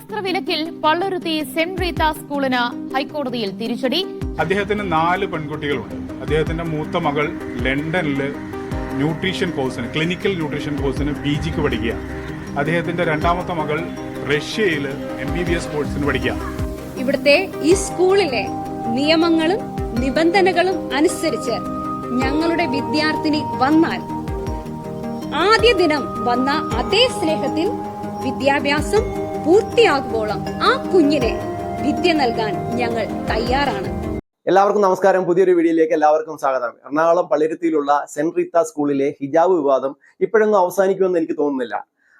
അണ്വസ്ത്ര വിലക്കിൽ പള്ളുരുത്തി സെന്റ് റീത്ത സ്കൂളിന് ഹൈക്കോടതിയിൽ തിരിച്ചടി. അദ്ദേഹത്തിന് നാല് പെൺകുട്ടികളുണ്ട്. അദ്ദേഹത്തിന്റെ മൂത്ത മകൾ ലണ്ടനിൽ ന്യൂട്രീഷൻ കോഴ്സിന് ക്ലിനിക്കൽ ന്യൂട്രീഷൻ കോഴ്സിന് പി ജിക്ക് പഠിക്കുക അദ്ദേഹത്തിന്റെ രണ്ടാമത്തെ മകൾ റഷ്യയിൽ എം ബി ബി എസ് കോഴ്സിന് പഠിക്കുക ഇവിടുത്തെ ഈ സ്കൂളിലെ നിയമങ്ങളും നിബന്ധനകളും അനുസരിച്ച് ഞങ്ങളുടെ വിദ്യാർത്ഥിനി വന്നാൽ ആദ്യ ദിനം വന്ന അതേ സ്നേഹത്തിൽ വിദ്യാഭ്യാസം പൂർത്തിയാകുമ്പോളം ആ കുഞ്ഞിനെ വിദ്യ നൽകാൻ ഞങ്ങൾ തയ്യാറാണ്. എല്ലാവർക്കും നമസ്കാരം. പുതിയൊരു വീഡിയോയിലേക്ക് എല്ലാവർക്കും സ്വാഗതം. എറണാകുളം പള്ളിരുത്തിയിലുള്ള സെന്റ് റീത്ത സ്കൂളിലെ ഹിജാബ് വിവാദം ഇപ്പോഴൊന്നും അവസാനിക്കുമെന്ന് എനിക്ക് തോന്നുന്നില്ല.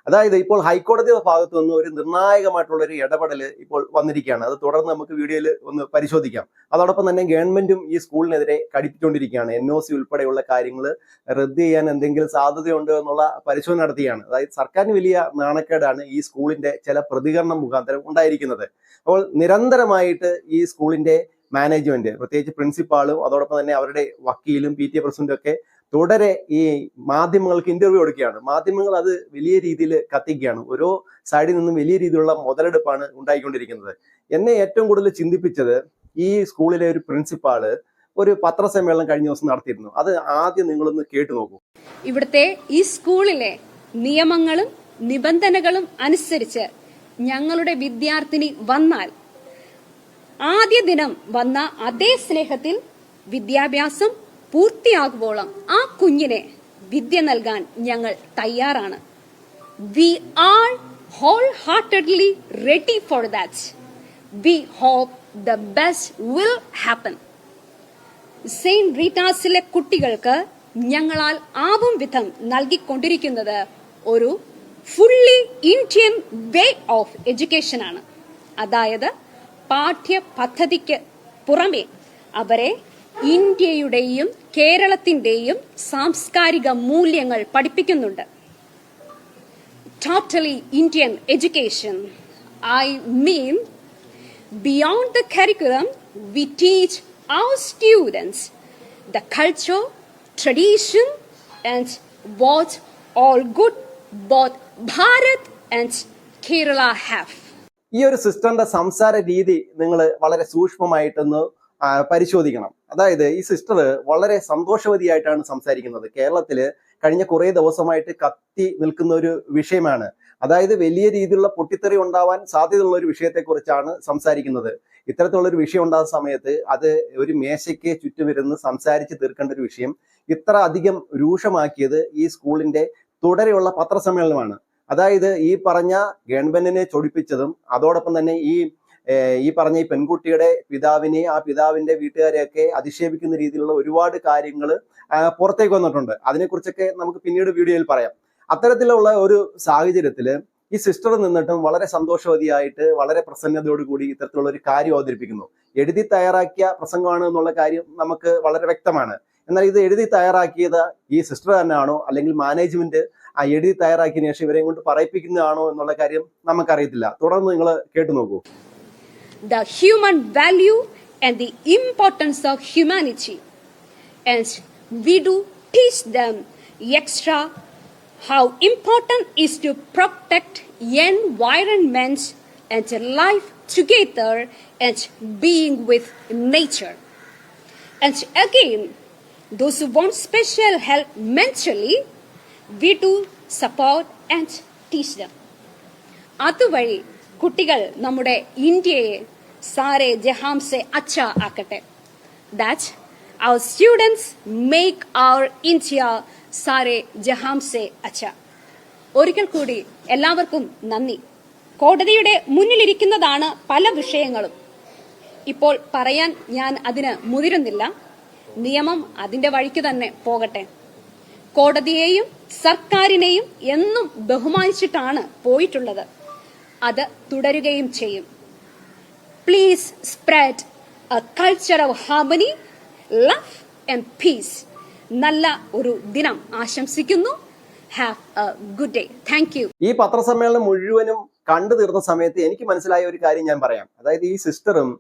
അതായത് ഇപ്പോൾ ഹൈക്കോടതിയുടെ ഭാഗത്തു നിന്ന് ഒരു നിർണായകമായിട്ടുള്ള ഒരു ഇടപെടൽ ഇപ്പോൾ വന്നിരിക്കുകയാണ്. അത് തുടർന്ന് നമുക്ക് വീഡിയോയിൽ ഒന്ന് പരിശോധിക്കാം. അതോടൊപ്പം തന്നെ ഗവൺമെന്റും ഈ സ്കൂളിനെതിരെ കടിപ്പിച്ചുകൊണ്ടിരിക്കുകയാണ്. എൻ ഒ സി ഉൾപ്പെടെയുള്ള കാര്യങ്ങൾ റദ്ദ് ചെയ്യാൻ എന്തെങ്കിലും സാധ്യതയുണ്ടോ എന്നുള്ള പരിശോധന നടത്തിയാണ്. അതായത് സർക്കാരിന് വലിയ നാണക്കേടാണ് ഈ സ്കൂളിന്റെ ചില പ്രതികരണം മുഖാന്തരം ഉണ്ടായിരിക്കുന്നത്. അപ്പോൾ നിരന്തരമായിട്ട് ഈ സ്കൂളിന്റെ മാനേജ്മെന്റ് പ്രത്യേകിച്ച് പ്രിൻസിപ്പാളും അതോടൊപ്പം തന്നെ അവരുടെ വക്കീലും പി ടി എ പ്രസിഡന്റും ഒക്കെ തുടരെ ഈ മാധ്യമങ്ങൾക്ക് ഇന്റർവ്യൂ കൊടുക്കുകയാണ്. മാധ്യമങ്ങൾ അത് വലിയ രീതിയിൽ കത്തിക്കുകയാണ്. ഓരോ സൈഡിൽ നിന്നും വലിയ രീതിയിലുള്ള മുതലെടുപ്പാണ് ഉണ്ടായിക്കൊണ്ടിരിക്കുന്നത്. എന്നെ ഏറ്റവും കൂടുതൽ ചിന്തിപ്പിച്ചത് ഈ സ്കൂളിലെ ഒരു പ്രിൻസിപ്പാൾ ഒരു പത്രസമ്മേളനം കഴിഞ്ഞ ദിവസം നടത്തിയിരുന്നു. അത് ആദ്യം നിങ്ങളൊന്ന് കേട്ടു നോക്കൂ. ഇവിടുത്തെ ഈ സ്കൂളിലെ നിയമങ്ങളും നിബന്ധനകളും അനുസരിച്ച് ഞങ്ങളുടെ വിദ്യാർത്ഥിനി വന്നാൽ ആദ്യ ദിനം വന്ന അതേ സ്നേഹത്തിൽ വിദ്യാഭ്യാസം പൂർത്തിയാകുമ്പോളം ആ കുഞ്ഞിനെ വിദ്യ നൽകാൻ ഞങ്ങൾ തയ്യാറാണ്. We are whole heartedly ready for that we hope the best will happen saint റീറ്റാസിലെ കുട്ടികൾക്ക് ഞങ്ങളാൽ ആവും വിധം നൽകിക്കൊണ്ടിരിക്കുന്നത് ഒരു fully Indian way of education ആണ്. അതായത് പാഠ്യ പദ്ധതിക്ക് പുറമെ അവരെ ഇന്ത്യയുടെയും കേരളത്തിന്റെയും സാംസ്കാരിക മൂല്യങ്ങൾ പഠിപ്പിക്കുന്നുണ്ട്. Totally Indian education I mean beyond the curriculum we teach our students the culture tradition and watch all good both Bharat and Kerala have ഈ ഒരു സിസ്റ്ററിന്റെ സംസാര രീതി നിങ്ങൾ വളരെ സൂക്ഷ്മമായിട്ടൊന്ന് പരിശോധിക്കണം. അതായത് ഈ സിസ്റ്റർ വളരെ സന്തോഷവതിയായിട്ടാണ് സംസാരിക്കുന്നത്. കേരളത്തിൽ കഴിഞ്ഞ കുറേ ദിവസമായിട്ട് കത്തി നിൽക്കുന്ന ഒരു വിഷയമാണ്. അതായത് വലിയ രീതിയിലുള്ള പൊട്ടിത്തെറി ഉണ്ടാവാൻ സാധ്യതയുള്ള ഒരു വിഷയത്തെക്കുറിച്ചാണ് സംസാരിക്കുന്നത്. ഇത്തരത്തിലുള്ള ഒരു വിഷയം ഉണ്ടാകുന്ന സമയത്ത് അത് ഒരു മേശയ്ക്ക് ചുറ്റുമിരുന്ന് സംസാരിച്ച് തീർക്കേണ്ട ഒരു വിഷയം ഇത്ര അധികം രൂക്ഷമാക്കിയത് ഈ സ്കൂളിന്റെ തുടരെയുള്ള പത്രസമ്മേളനമാണ്. അതായത് ഈ പറഞ്ഞ ഗവൺമെന്റിനെ ചൊടിപ്പിച്ചതും അതോടൊപ്പം തന്നെ ഈ ഈ പറഞ്ഞ ഈ പെൺകുട്ടിയുടെ പിതാവിനെ ആ പിതാവിന്റെ വീട്ടുകാരെയൊക്കെ അധിക്ഷേപിക്കുന്ന രീതിയിലുള്ള ഒരുപാട് കാര്യങ്ങൾ പുറത്തേക്ക് വന്നിട്ടുണ്ട്. അതിനെക്കുറിച്ചൊക്കെ നമുക്ക് പിന്നീട് വീഡിയോയിൽ പറയാം. അത്തരത്തിലുള്ള ഒരു സാഹചര്യത്തിൽ ഈ സിസ്റ്റർ നിന്നിട്ടും വളരെ സന്തോഷവതിയായിട്ട് വളരെ പ്രസന്നതയോടുകൂടി ഇത്തരത്തിലുള്ള ഒരു കാര്യം അവതരിപ്പിക്കുന്നു. എഴുതി തയ്യാറാക്കിയ പ്രസംഗമാണ് എന്നുള്ള കാര്യം നമുക്ക് വളരെ വ്യക്തമാണ്. എന്നാൽ ഇത് എഴുതി തയ്യാറാക്കിയത് ഈ സിസ്റ്റർ തന്നെയാണോ? അല്ലെങ്കിൽ മാനേജ്മെന്റ് ആ എഴുതി തയ്യാറാക്കിയ ശേഷം ഇവരെയും കൊണ്ട് പറയിപ്പിക്കുന്നതാണോ എന്നുള്ള കാര്യം നമുക്കറിയത്തില്ല. തുടർന്ന് നിങ്ങൾ കേട്ടു നോക്കൂ. The human value and the importance of humanity. And we do teach them extra how important is to protect environment and life together and being with nature. And again, those who want special help mentally, we do support and teach them. അതുവഴി കുട്ടികൾ നമ്മുടെ ഇന്ത്യയെ സാരെ ജഹാംസെ അച്ഛ ആക്കട്ടെ. That our students make our India Saare ജഹാംസെ അച്ഛ. ഒരിക്കൽ കൂടി എല്ലാവർക്കും നന്ദി. കോടതിയുടെ മുന്നിലിരിക്കുന്നതാണ് പല വിഷയങ്ങളും. ഇപ്പോൾ പറയാൻ ഞാൻ അതിന് മുതിരുന്നില്ല. നിയമം അതിന്റെ വഴിക്ക് തന്നെ പോകട്ടെ. കോടതിയെയും സർക്കാരിനെയും എന്നും ബഹുമാനിച്ചിട്ടാണ് പോയിട്ടുള്ളത്. അത് തുടരുകയും ചെയ്യും. Please spread a culture of harmony love and peace നല്ല ഒരു ദിനം ആശംസിക്കുന്നു. Have a good day thank you ഈ പത്രസമ്മേളനം മുഴുവനും കണ്ടു തീർന്ന സമയത്ത് എനിക്ക് മനസ്സിലായ ഒരു കാര്യം ഞാൻ പറയാം. അതായത് ഈ സിസ്റ്ററും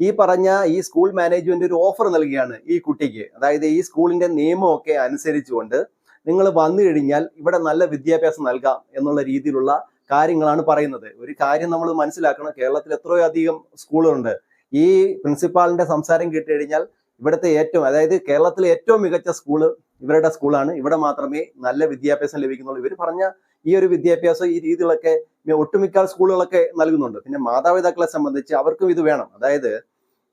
ഈ പറഞ്ഞ ഈ സ്കൂൾ മാനേജ്മെന്റ് ഒരു ഓഫർ നൽകുകയാണ് ഈ കുട്ടിക്ക്. അതായത് ഈ സ്കൂളിന്റെ നിയമമൊക്കെ അനുസരിച്ചുകൊണ്ട് നിങ്ങൾ വന്നു കഴിഞ്ഞാൽ ഇവിടെ നല്ല വിദ്യാഭ്യാസം നൽകാം എന്നുള്ള രീതിയിലുള്ള കാര്യങ്ങളാണ് പറയുന്നത്. ഒരു കാര്യം നമ്മൾ മനസ്സിലാക്കണം കേരളത്തിൽ എത്രയോ അധികം സ്കൂളുകളുണ്ട്. ഈ പ്രിൻസിപ്പാളിന്റെ സംസാരം കേട്ട് കഴിഞ്ഞാൽ ഇവിടുത്തെ ഏറ്റവും അതായത് കേരളത്തിലെ ഏറ്റവും മികച്ച സ്കൂൾ ഇവരുടെ സ്കൂളാണ്. ഇവിടെ മാത്രമേ നല്ല വിദ്യാഭ്യാസം ലഭിക്കുന്നുള്ളൂ. ഇവർ പറഞ്ഞ ഈ ഒരു വിദ്യാഭ്യാസം ഈ രീതികളൊക്കെ ഒട്ടുമിക്ക സ്കൂളുകളൊക്കെ നൽകുന്നുണ്ട്. പിന്നെ മാതാപിതാക്കളെ സംബന്ധിച്ച് അവർക്കും ഇത് വേണം. അതായത്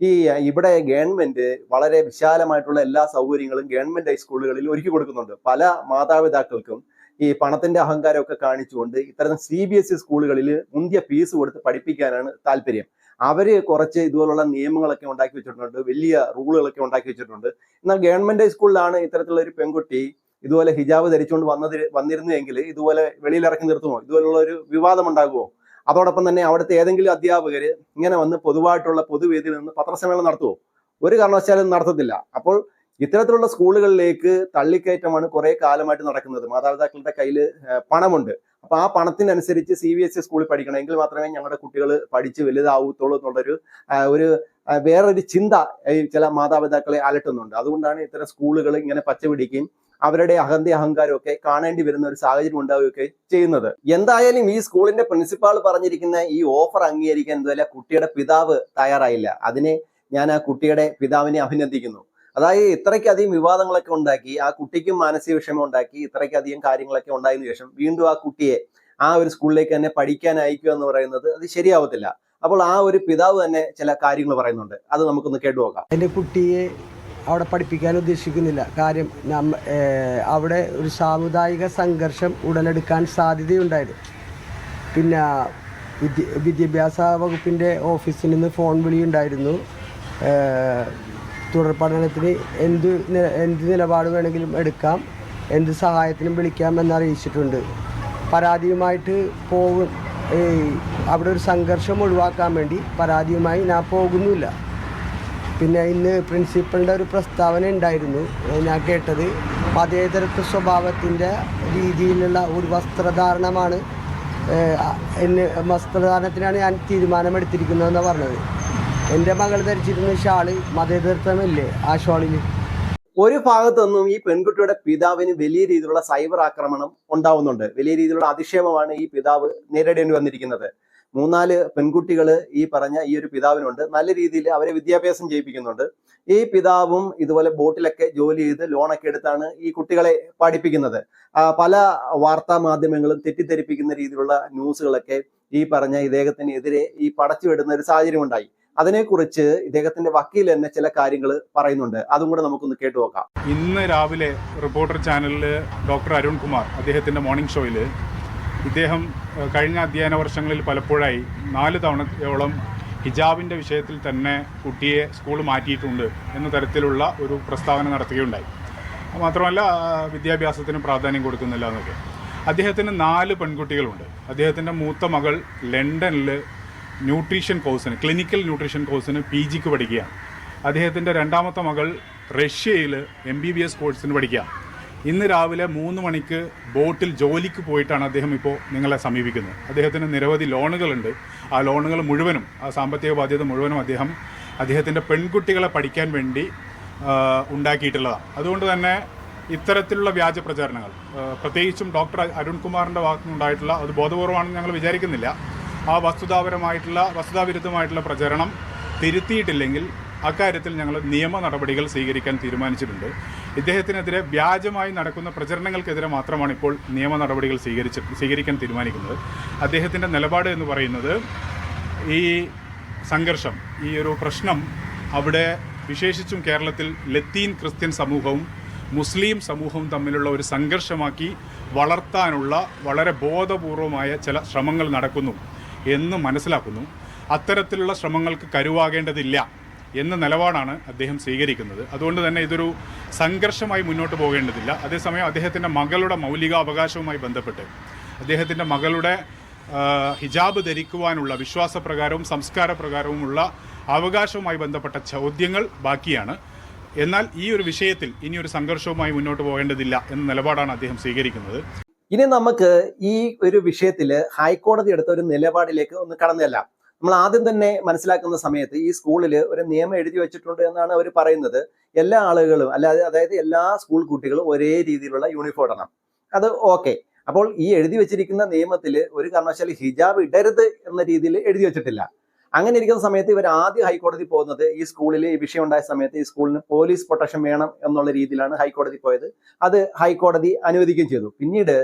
ഈ ഇവിടെ ഗവൺമെന്റ് വളരെ വിശാലമായിട്ടുള്ള എല്ലാ സൗകര്യങ്ങളും ഗവൺമെന്റ് ഹൈസ്കൂളുകളിൽ ഒരുക്കി കൊടുക്കുന്നുണ്ട്. പല മാതാപിതാക്കൾക്കും ഈ പണത്തിന്റെ അഹങ്കാരമൊക്കെ കാണിച്ചുകൊണ്ട് ഇത്തരം സി ബി എസ് ഇ സ്കൂളുകളിൽ മുന്തിയ ഫീസ് കൊടുത്ത് പഠിപ്പിക്കാനാണ് താല്പര്യം. അവർ കുറച്ച് ഇതുപോലുള്ള നിയമങ്ങളൊക്കെ ഉണ്ടാക്കി വെച്ചിട്ടുണ്ട് വലിയ റൂളുകളൊക്കെ ഉണ്ടാക്കി വെച്ചിട്ടുണ്ട്. എന്നാൽ ഗവൺമെന്റ് ഹൈസ്കൂളിലാണ് ഇത്തരത്തിലുള്ള ഒരു പെൺകുട്ടി ഇതുപോലെ ഹിജാബ് ധരിച്ചുകൊണ്ട് വന്നത് വന്നിരുന്നുവെങ്കിൽ ഇതുപോലെ വെളിയിൽ ഇറക്കി നിർത്തുമോ? ഇതുപോലുള്ള ഒരു വിവാദം ഉണ്ടാകുമോ അതോടൊപ്പം തന്നെ അവിടുത്തെ ഏതെങ്കിലും അധ്യാപകര് ഇങ്ങനെ വന്ന് പൊതുവായിട്ടുള്ള പൊതുവേദിയിൽ നിന്ന് പത്രസമ്മേളനം നടത്തുമോ? ഒരു കാരണവശാലും നടത്തത്തില്ല. അപ്പോൾ ഇത്തരത്തിലുള്ള സ്കൂളുകളിലേക്ക് തള്ളിക്കയറ്റമാണ് കുറെ കാലമായിട്ട് നടക്കുന്നത്. മാതാപിതാക്കളുടെ കയ്യിൽ പണമുണ്ട്. അപ്പൊ ആ പണത്തിനനുസരിച്ച് സി ബി എസ് ഇ സ്കൂളിൽ പഠിക്കണം. എങ്കിൽ മാത്രമേ ഞങ്ങളുടെ കുട്ടികൾ പഠിച്ച് വലുതാവത്തുള്ളൂ എന്നുള്ളൊരു ഒരു വേറൊരു ചിന്ത ചില മാതാപിതാക്കളെ അലട്ടുന്നുണ്ട്. അതുകൊണ്ടാണ് ഇത്തരം സ്കൂളുകൾ ഇങ്ങനെ പച്ചപിടിക്കുകയും അവരുടെ അഹന്തി അഹങ്കാരമൊക്കെ കാണേണ്ടി വരുന്ന ഒരു സാഹചര്യം ഉണ്ടാവുകയൊക്കെ ചെയ്യുന്നത്. എന്തായാലും ഈ സ്കൂളിന്റെ പ്രിൻസിപ്പാൾ പറഞ്ഞിരിക്കുന്ന ഈ ഓഫർ അംഗീകരിക്കാൻ എന്തുവല്ല കുട്ടിയുടെ പിതാവ് തയ്യാറായില്ല. അതിനെ ഞാൻ ആ കുട്ടിയുടെ പിതാവിനെ അഭിനന്ദിക്കുന്നു. അതായത് ഇത്രയ്ക്കധികം വിവാദങ്ങളൊക്കെ ഉണ്ടാക്കി ആ കുട്ടിക്കും മാനസിക വിഷമം ഉണ്ടാക്കി ഇത്രയ്ക്കധികം കാര്യങ്ങളൊക്കെ ഉണ്ടായതിനു ശേഷം വീണ്ടും ആ കുട്ടിയെ ആ ഒരു സ്കൂളിലേക്ക് തന്നെ പഠിക്കാൻ അയക്കുക എന്ന് പറയുന്നത് അത് ശരിയാവത്തില്ല. അപ്പോൾ ആ ഒരു പിതാവ് തന്നെ ചില കാര്യങ്ങൾ പറയുന്നുണ്ട്. അത് നമുക്കൊന്ന് കേട്ടു നോക്കാം. എന്റെ കുട്ടിയെ അവിടെ പഠിപ്പിക്കാൻ ഉദ്ദേശിക്കുന്നില്ല. കാര്യം അവിടെ ഒരു സാമുദായിക സംഘർഷം ഉടലെടുക്കാൻ സാധ്യതയുണ്ടായത്. പിന്നെ വിദ്യ വിദ്യാഭ്യാസ വകുപ്പിന്റെ ഓഫീസിൽ നിന്ന് ഫോൺ വിളി ഉണ്ടായിരുന്നു ഏഹ് തുടർ പഠനത്തിന് എന്ത് എന്ത് നിലപാട് വേണമെങ്കിലും എടുക്കാം എന്ത് സഹായത്തിനും വിളിക്കാം എന്നറിയിച്ചിട്ടുണ്ട് പരാതിയുമായിട്ട് പോകും അവിടെ ഒരു സംഘർഷം ഒഴിവാക്കാൻ വേണ്ടി പരാതിയുമായി ഞാൻ പോകുന്നില്ല. പിന്നെ ഇന്ന് പ്രിൻസിപ്പളിന്റെ ഒരു പ്രസ്താവന ഉണ്ടായിരുന്നു ഞാൻ കേട്ടത്. മതേതരത്വ സ്വഭാവത്തിന്റെ രീതിയിലുള്ള ഒരു വസ്ത്രധാരണമാണ് എന്നെ വസ്ത്രധാരണത്തിനാണ് ഞാൻ തീരുമാനമെടുത്തിരിക്കുന്നതെന്നാണ് പറഞ്ഞത്. എന്റെ മകൾ ധരിച്ചിരുന്ന ഷാൾ മതേതൃത്വമില്ലേ ആ ഷാളിൽ ഒരു ഭാഗത്തൊന്നും ഈ പെൺകുട്ടിയുടെ പിതാവിന് വലിയ രീതിയിലുള്ള സൈബർ ആക്രമണം ഉണ്ടാവുന്നുണ്ട്. വലിയ രീതിയിലുള്ള അധിക്ഷേപമാണ് ഈ പിതാവ് നേരിടേണ്ടി വന്നിരിക്കുന്നത്. മൂന്നാൽ പെൺകുട്ടികൾ ഈ പറഞ്ഞ ഈ ഒരു പിതാവിനുണ്ട്. നല്ല രീതിയിൽ അവരെ വിദ്യാഭ്യാസം ചെയ്യിപ്പിക്കുന്നുണ്ട്. ഈ പിതാവും ഇതുപോലെ ബോട്ടിലൊക്കെ ജോലി ചെയ്ത് ലോണൊക്കെ എടുത്താണ് ഈ കുട്ടികളെ പഠിപ്പിക്കുന്നത്. പല വാർത്താ മാധ്യമങ്ങളും തെറ്റിദ്ധരിപ്പിക്കുന്ന രീതിയിലുള്ള ന്യൂസുകളൊക്കെ ഈ പറഞ്ഞ ഇദ്ദേഹത്തിനെതിരെ ഈ പടച്ചു വിടുന്ന ഒരു സാഹചര്യം ഉണ്ടായി അതിനെക്കുറിച്ച് ഇദ്ദേഹത്തിന്റെ വക്കീൽ തന്നെ ചില കാര്യങ്ങൾ പറയുന്നുണ്ട്. അതും കൂടെ നമുക്കൊന്ന് കേട്ടു നോക്കാം. ഇന്ന് രാവിലെ റിപ്പോർട്ടർ ചാനലിൽ ഡോക്ടർ അരുൺ കുമാർ അദ്ദേഹത്തിന്റെ മോർണിംഗ് ഷോയിൽ ഇദ്ദേഹം കഴിഞ്ഞ അധ്യയന വർഷങ്ങളിൽ പലപ്പോഴായി നാല് തവണയോളം ഹിജാബിന്റെ വിഷയത്തിൽ തന്നെ കുട്ടിയെ സ്കൂൾ മാറ്റിയിട്ടുണ്ട് എന്ന തരത്തിലുള്ള ഒരു പ്രസ്താവന നടത്തുകയുണ്ടായി. മാത്രമല്ല വിദ്യാഭ്യാസത്തിന് പ്രാധാന്യം കൊടുക്കുന്നില്ല എന്നൊക്കെ. അദ്ദേഹത്തിന് നാല് പെൺകുട്ടികളുണ്ട്. അദ്ദേഹത്തിന്റെ മൂത്ത മകൾ ലണ്ടനിൽ ന്യൂട്രീഷൻ കോഴ്സിന് ക്ലിനിക്കൽ ന്യൂട്രീഷൻ കോഴ്സിന് പി ജിക്ക് പഠിക്കുക അദ്ദേഹത്തിന്റെ രണ്ടാമത്തെ മകൾ റഷ്യയിൽ എം ബി ബി എസ് കോഴ്സിന് പഠിക്കുക ഇന്ന് രാവിലെ മൂന്ന് മണിക്ക് ബോട്ടിൽ ജോലിക്ക് പോയിട്ടാണ് അദ്ദേഹം ഇപ്പോൾ നിങ്ങളെ സമീപിക്കുന്നത്. അദ്ദേഹത്തിന് നിരവധി ലോണുകളുണ്ട്. ആ ലോണുകൾ മുഴുവനും ആ സാമ്പത്തിക ബാധ്യത മുഴുവനും അദ്ദേഹം അദ്ദേഹത്തിന്റെ പെൺകുട്ടികളെ പഠിക്കാൻ വേണ്ടി ഉണ്ടാക്കിയിട്ടുള്ളതാണ്. അതുകൊണ്ട് തന്നെ ഇത്തരത്തിലുള്ള വ്യാജ പ്രചാരണങ്ങൾ പ്രത്യേകിച്ചും ഡോക്ടർ അരുൺകുമാറിന്റെ ഭാഗത്തുനിന്നുണ്ടായിട്ടുള്ള അത് ബോധപൂർവമാണെന്ന് ഞങ്ങൾ വിചാരിക്കുന്നില്ല. ആ വസ്തുതാപരമായിട്ടുള്ള വസ്തുതാവിരുദ്ധമായിട്ടുള്ള പ്രചരണം തിരുത്തിയിട്ടില്ലെങ്കിൽ അക്കാര്യത്തിൽ ഞങ്ങൾ നിയമ നടപടികൾ സ്വീകരിക്കാൻ തീരുമാനിച്ചിട്ടുണ്ട്. ഇദ്ദേഹത്തിനെതിരെ വ്യാജമായി നടക്കുന്ന പ്രചരണങ്ങൾക്കെതിരെ മാത്രമാണ് ഇപ്പോൾ നിയമ നടപടികൾ സ്വീകരിച്ച് സ്വീകരിക്കാൻ തീരുമാനിക്കുന്നത്. അദ്ദേഹത്തിന്റെ നിലപാട് എന്ന് പറയുന്നത് ഈ സംഘർഷം ഈ ഒരു പ്രശ്നം അവിടെ വിശേഷിച്ചും കേരളത്തിൽ ലത്തീൻ ക്രിസ്ത്യൻ സമൂഹവും മുസ്ലിം സമൂഹവും തമ്മിലുള്ള ഒരു സംഘർഷമാക്കി വളർത്താനുള്ള വളരെ ബോധപൂർവമായ ചില ശ്രമങ്ങൾ നടക്കുന്നു. എന്ന് മനസ്സിലാക്കുന്നു. അത്തരത്തിലുള്ള ശ്രമങ്ങൾക്ക് കരുവാകേണ്ടതില്ല എന്ന നിലപാടാണ് അദ്ദേഹം സ്വീകരിക്കുന്നത്. അതുകൊണ്ട് തന്നെ ഇതൊരു സംഘർഷമായി മുന്നോട്ട് പോകേണ്ടതില്ല. അതേസമയം അദ്ദേഹത്തിന്റെ മകളുടെ മൗലികാവകാശവുമായി ബന്ധപ്പെട്ട് അദ്ദേഹത്തിന്റെ മകളുടെ ഹിജാബ് ധരിക്കുവാനുള്ള വിശ്വാസപ്രകാരവും സംസ്കാരപ്രകാരവുമുള്ള അവകാശവുമായി ബന്ധപ്പെട്ട ചോദ്യങ്ങൾ ബാക്കിയാണ്. എന്നാൽ ഈ ഒരു വിഷയത്തിൽ ഇനി ഒരു സംഘർഷവുമായി മുന്നോട്ട് പോകേണ്ടതില്ല എന്ന നിലപാടാണ് അദ്ദേഹം സ്വീകരിക്കുന്നത്. ഇനി നമുക്ക് ഈ ഒരു വിഷയത്തിൽ ഹൈക്കോടതി എടുത്ത ഒരു നിലപാടിലേക്ക് ഒന്ന് കടന്നല്ല. നമ്മൾ ആദ്യം തന്നെ മനസ്സിലാക്കുന്ന സമയത്ത് ഈ സ്കൂളിൽ ഒരു നിയമം എഴുതി വെച്ചിട്ടുണ്ട് എന്നാണ് അവർ പറയുന്നത്. എല്ലാ ആളുകളും അല്ലാതെ അതായത് എല്ലാ സ്കൂൾ കുട്ടികളും ഒരേ രീതിയിലുള്ള യൂണിഫോം ഇടണം. അത് ഓക്കെ അപ്പോൾ ഈ എഴുതി വെച്ചിരിക്കുന്ന നിയമത്തിൽ ഒരു കാരണവശാലും ഹിജാബ് ഇടരുത് എന്ന രീതിയിൽ എഴുതി വെച്ചിട്ടില്ല. അങ്ങനെ ഇരിക്കുന്ന സമയത്ത് ഇവർ ആദ്യം ഹൈക്കോടതി പോകുന്നത് ഈ സ്കൂളിൽ ഈ വിഷയം ഉണ്ടായ സമയത്ത് ഈ സ്കൂളിന് പോലീസ് പ്രൊട്ടക്ഷൻ വേണം എന്നുള്ള രീതിയിലാണ് ഹൈക്കോടതി പോയത്. അത് ഹൈക്കോടതി അനുവദിക്കുകയും ചെയ്തു. പിന്നീട്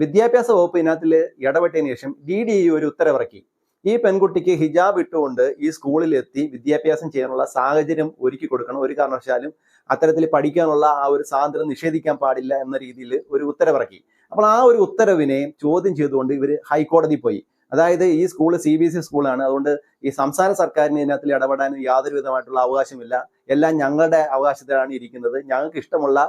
വിദ്യാഭ്യാസ വകുപ്പ് ഇതിനകത്തിൽ ഇടപെട്ടതിന് ശേഷം ഡി ഡി ഇ ഒരു ഉത്തരവിറക്കി. ഈ പെൺകുട്ടിക്ക് ഹിജാബ് ഇട്ടുകൊണ്ട് ഈ സ്കൂളിലെത്തി വിദ്യാഭ്യാസം ചെയ്യാനുള്ള സാഹചര്യം ഒരുക്കി കൊടുക്കണം. ഒരു കാരണവശാലും അത്തരത്തിൽ പഠിക്കാനുള്ള ആ ഒരു സ്വാതന്ത്ര്യം നിഷേധിക്കാൻ പാടില്ല എന്ന രീതിയിൽ ഒരു ഉത്തരവിറക്കി. അപ്പോൾ ആ ഒരു ഉത്തരവിനെ ചോദ്യം ചെയ്തുകൊണ്ട് ഇവർ ഹൈക്കോടതി പോയി. അതായത് ഈ school C B S E സ്കൂളാണ്. അതുകൊണ്ട് ഈ സംസ്ഥാന സർക്കാരിന് ഇതിനകത്തിൽ ഇടപെടാൻ യാതൊരു വിധമായിട്ടുള്ള അവകാശമില്ല. എല്ലാം ഞങ്ങളുടെ അവകാശത്തിലാണ് ഇരിക്കുന്നത്. ഞങ്ങൾക്ക് ഇഷ്ടമുള്ള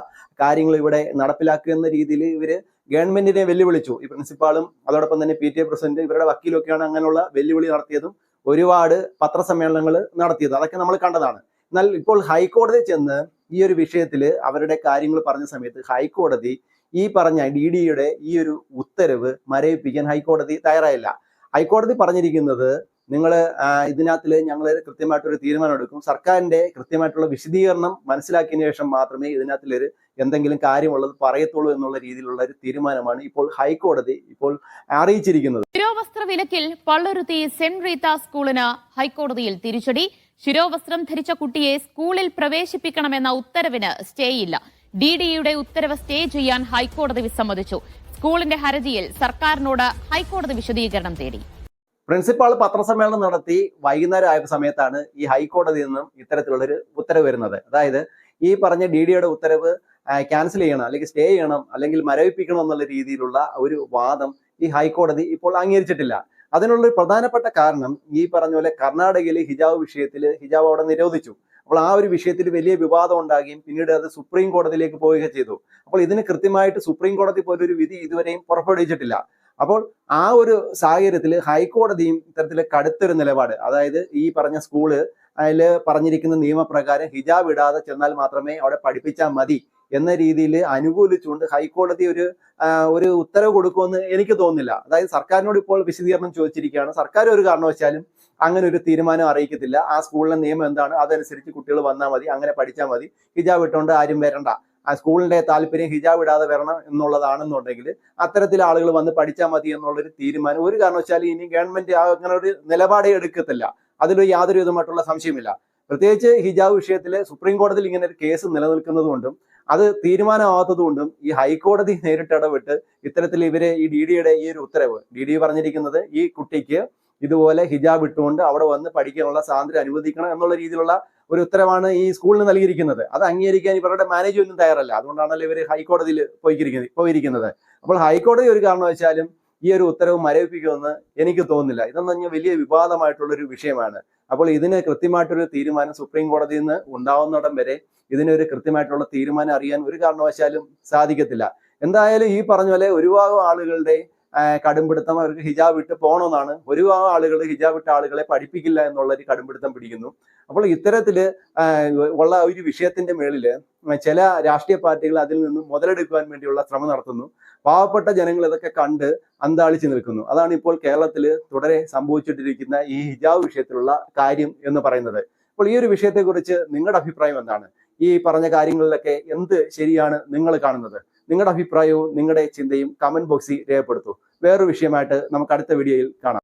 കാര്യങ്ങൾ ഇവിടെ നടപ്പിലാക്കുക എന്ന രീതിയിൽ ഇവർ ഗവൺമെന്റിനെ വെല്ലുവിളിച്ചു. ഈ പ്രിൻസിപ്പാളും അതോടൊപ്പം തന്നെ പി ടി എ പ്രസിഡന്റ് ഇവരുടെ വക്കീലൊക്കെയാണ് അങ്ങനെയുള്ള വെല്ലുവിളി നടത്തിയതും ഒരുപാട് പത്രസമ്മേളനങ്ങൾ നടത്തിയത്. അതൊക്കെ നമ്മൾ കണ്ടതാണ്. എന്നാൽ ഇപ്പോൾ ഹൈക്കോടതി ചെന്ന് ഈ ഒരു വിഷയത്തിൽ അവരുടെ കാര്യങ്ങൾ പറഞ്ഞ സമയത്ത് ഹൈക്കോടതി ഈ പറഞ്ഞ ഡി ഡിയുടെ ഈ ഒരു ഉത്തരവ് മരവിപ്പിക്കാൻ ഹൈക്കോടതി തയ്യാറായില്ല. ഹൈക്കോടതി പറഞ്ഞിരിക്കുന്നത് നിങ്ങൾ ഇതിനകത്തിൽ ഞങ്ങൾ കൃത്യമായിട്ടൊരു തീരുമാനം എടുക്കും. സർക്കാരിന്റെ കൃത്യമായിട്ടുള്ള വിശദീകരണം മനസ്സിലാക്കിയതിനു ശേഷം മാത്രമേ ഇതിനകത്തിലൊരു എന്തെങ്കിലും കാര്യമുള്ളത് പറയത്തുള്ളൂ എന്നുള്ള രീതിയിലുള്ള ഒരു തീരുമാനമാണ് ഇപ്പോൾ ഹൈക്കോടതി ഇപ്പോൾ അറിയിച്ചിരിക്കുന്നത്. ശിരോവസ്ത്ര വിലക്കിൽ പള്ളുരുത്തി സെന്റ് റീത്ത സ്കൂളിന് ഹൈക്കോടതിയിൽ തിരിച്ചടി. ശിരോവസ്ത്രം ധരിച്ച കുട്ടിയെ സ്കൂളിൽ പ്രവേശിപ്പിക്കണമെന്ന ഉത്തരവിന് സ്റ്റേ ഇല്ല ഡി ഡിയുടെ ഉത്തരവ് സ്റ്റേ ചെയ്യാൻ ഹൈക്കോടതി വിസമ്മതിച്ചു. സ്കൂളിന്റെ ഹർജിയിൽ സർക്കാരിനോട് ഹൈക്കോടതി വിശദീകരണം തേടി. പ്രിൻസിപ്പാൾ പത്രസമ്മേളനം നടത്തി വൈകുന്നേരം ആയ സമയത്താണ് ഈ ഹൈക്കോടതിയിൽ നിന്നും ഇത്തരത്തിലുള്ളൊരു ഉത്തരവ് വരുന്നത്. അതായത് ഈ പറഞ്ഞ ഡി ഡിയുടെ ഉത്തരവ് ക്യാൻസൽ ചെയ്യണം അല്ലെങ്കിൽ സ്റ്റേ ചെയ്യണം അല്ലെങ്കിൽ മരവിപ്പിക്കണം എന്നുള്ള രീതിയിലുള്ള ഒരു വാദം ഈ ഹൈക്കോടതി ഇപ്പോൾ അംഗീകരിച്ചിട്ടില്ല. അതിനുള്ള ഒരു പ്രധാനപ്പെട്ട കാരണം ഈ പറഞ്ഞ പോലെ കർണാടകയിൽ ഹിജാബ് വിഷയത്തിൽ ഹിജാബ് അവിടെ നിരോധിച്ചു. അപ്പോൾ ആ ഒരു വിഷയത്തിൽ വലിയ വിവാദം ഉണ്ടാകുകയും പിന്നീട് അത് സുപ്രീം കോടതിയിലേക്ക് പോവുകയും ചെയ്തു. അപ്പോൾ ഇതിന് കൃത്യമായിട്ട് സുപ്രീം കോടതി പോലൊരു വിധി ഇതുവരെയും പുറപ്പെടുവിച്ചിട്ടില്ല. അപ്പോൾ ആ ഒരു സാഹചര്യത്തിൽ ഹൈക്കോടതിയും ഇത്തരത്തിലെ കടുത്തൊരു നിലപാട്. അതായത് ഈ പറഞ്ഞ സ്കൂൾ അതിൽ പറഞ്ഞിരിക്കുന്ന നിയമപ്രകാരം ഹിജാബ് ഇടാതെ ചെന്നാൽ മാത്രമേ അവിടെ പഠിപ്പിച്ചാൽ മതി എന്ന രീതിയിൽ അനുകൂലിച്ചുകൊണ്ട് ഹൈക്കോടതി ഒരു ഒരു ഉത്തരവ് കൊടുക്കുമെന്ന് എനിക്ക് തോന്നുന്നില്ല. അതായത് സർക്കാരിനോട് ഇപ്പോൾ വിശദീകരണം ചോദിച്ചിരിക്കുകയാണ്. സർക്കാർ ഒരു കാരണവശാലും അങ്ങനെ ഒരു തീരുമാനം അറിയിക്കത്തില്ല. ആ സ്കൂളിലെ നിയമം എന്താണ്? അതനുസരിച്ച് കുട്ടികൾ വന്നാൽ മതി അങ്ങനെ പഠിച്ചാൽ മതി. ഹിജാബ് ഇട്ടുകൊണ്ട് ആരും വരണ്ട. ആ സ്കൂളിന്റെ താല്പര്യം ഹിജാബ് ഇടാതെ വരണം എന്നുള്ളതാണെന്നുണ്ടെങ്കിൽ അത്തരത്തിൽ ആളുകൾ വന്ന് പഠിച്ചാൽ മതി എന്നുള്ളൊരു തീരുമാനം. ഒരു കാരണവശാലും ഇനി ഗവൺമെന്റ് അങ്ങനെ ഒരു നിലപാടേ എടുക്കത്തില്ല. അതിലൊരു യാതൊരു വിധമായിട്ടുള്ള സംശയമില്ല പ്രത്യേകിച്ച് ഹിജാബ് വിഷയത്തിൽ സുപ്രീം കോടതിയിൽ ഇങ്ങനെ ഒരു കേസ് നിലനിൽക്കുന്നതുകൊണ്ടും അത് തീരുമാനമാകാത്തതുകൊണ്ടും ഈ ഹൈക്കോടതി നേരിട്ട് ഇടപെട്ട് ഇത്തരത്തിൽ ഇവരെ ഈ ഡി ഈ ഒരു ഉത്തരവ് ഡി പറഞ്ഞിരിക്കുന്നത് ഈ കുട്ടിക്ക് ഇതുപോലെ ഹിജാബ് ഇട്ടുകൊണ്ട് അവിടെ വന്ന് പഠിക്കാനുള്ള സ്വാതന്ത്ര്യം അനുവദിക്കണം എന്നുള്ള രീതിയിലുള്ള ഒരു ഉത്തരവാണ് ഈ സ്കൂളിന് നൽകിയിരിക്കുന്നത്. അത് അംഗീകരിക്കാൻ ഇവരുടെ മാനേജ്മെന്റും തയ്യാറല്ല. അതുകൊണ്ടാണല്ലോ ഇവർ ഹൈക്കോടതിയിൽ പോയിരിക്കുന്നത് പോയിരിക്കുന്നത്. അപ്പോൾ ഹൈക്കോടതി ഒരു കാരണം വെച്ചാലും ഈ ഒരു ഉത്തരവ് മരവിപ്പിക്കുമെന്ന് എനിക്ക് തോന്നുന്നില്ല. ഇതെന്ന് പറഞ്ഞാൽ വലിയ വിവാദമായിട്ടുള്ള ഒരു വിഷയമാണ്. അപ്പോൾ ഇതിന് കൃത്യമായിട്ടൊരു തീരുമാനം സുപ്രീം കോടതിയിൽ നിന്ന് ഉണ്ടാവുന്നിടം വരെ ഇതിനൊരു കൃത്യമായിട്ടുള്ള തീരുമാനം അറിയാൻ ഒരു കാരണവശാലും സാധിക്കത്തില്ല. എന്തായാലും ഈ പറഞ്ഞ പോലെ ഒരുപാട് ആളുകളുടെ കടുംപിടുത്തം അവർക്ക് ഹിജാബ് ഇട്ട് പോകണമെന്നാണ് ഒരുപാട് ആളുകൾ ഹിജാബ് ഇട്ട ആളുകളെ പഠിപ്പിക്കില്ല എന്നുള്ള ഒരു കടുംപിടുത്തം പിടിക്കുന്നു. അപ്പോൾ ഇത്തരത്തിൽ ഉള്ള ഒരു വിഷയത്തിന്റെ മേളിൽ ചില രാഷ്ട്രീയ പാർട്ടികൾ അതിൽ നിന്ന് മുതലെടുക്കുവാൻ വേണ്ടിയുള്ള ശ്രമം നടത്തുന്നു. പാവപ്പെട്ട ജനങ്ങൾ ഇതൊക്കെ കണ്ട് അന്താളിച്ചു നിൽക്കുന്നു. അതാണ് ഇപ്പോൾ കേരളത്തിൽ തുടരെ സംഭവിച്ചിട്ടിരിക്കുന്ന ഈ ഹിജാബ് വിഷയത്തിലുള്ള കാര്യം എന്ന് പറയുന്നത്. അപ്പോൾ ഈ ഒരു വിഷയത്തെക്കുറിച്ച് നിങ്ങളുടെ അഭിപ്രായം എന്താണ്? ഈ പറഞ്ഞ കാര്യങ്ങളിലൊക്കെ എന്ത് ശരിയാണ് നിങ്ങൾ കാണുന്നത്? നിങ്ങളുടെ അഭിപ്രായവും നിങ്ങളുടെ ചിന്തയും കമന്റ് ബോക്സിൽ രേഖപ്പെടുത്തൂ. വേറൊരു വിഷയമായിട്ട് നമുക്ക് അടുത്ത വീഡിയോയിൽ കാണാം.